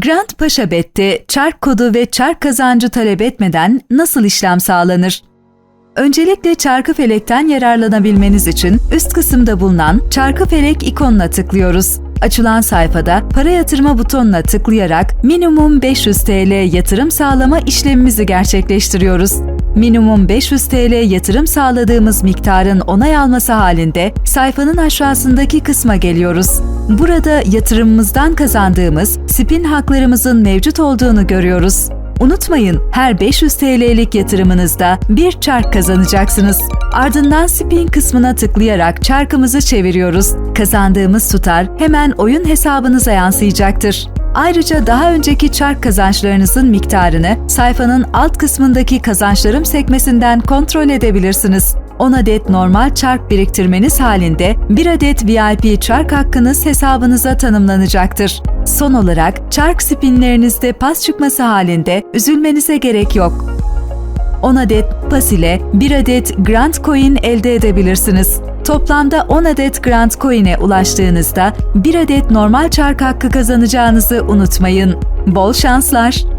Grand Paşa Bet'te çark kodu ve çark kazancı talep etmeden nasıl işlem sağlanır? Öncelikle çarkı felekten yararlanabilmeniz için üst kısımda bulunan çarkı felek ikonuna tıklıyoruz. Açılan sayfada para yatırma butonuna tıklayarak minimum 500 TL yatırım sağlama işlemimizi gerçekleştiriyoruz. Minimum 500 TL yatırım sağladığımız miktarın onay alması halinde sayfanın aşağısındaki kısma geliyoruz. Burada yatırımımızdan kazandığımız spin haklarımızın mevcut olduğunu görüyoruz. Unutmayın, her 500 TL'lik yatırımınızda bir çark kazanacaksınız. Ardından spin kısmına tıklayarak çarkımızı çeviriyoruz. Kazandığımız tutar hemen oyun hesabınıza yansıyacaktır. Ayrıca daha önceki çark kazançlarınızın miktarını sayfanın alt kısmındaki kazançlarım sekmesinden kontrol edebilirsiniz. 10 adet normal çark biriktirmeniz halinde 1 adet VIP çark hakkınız hesabınıza tanımlanacaktır. Son olarak çark spinlerinizde pas çıkması halinde üzülmenize gerek yok. 10 adet pas ile 1 adet Grand Coin elde edebilirsiniz. Toplamda 10 adet Grand Coin'e ulaştığınızda 1 adet normal çark hakkı kazanacağınızı unutmayın. Bol şanslar!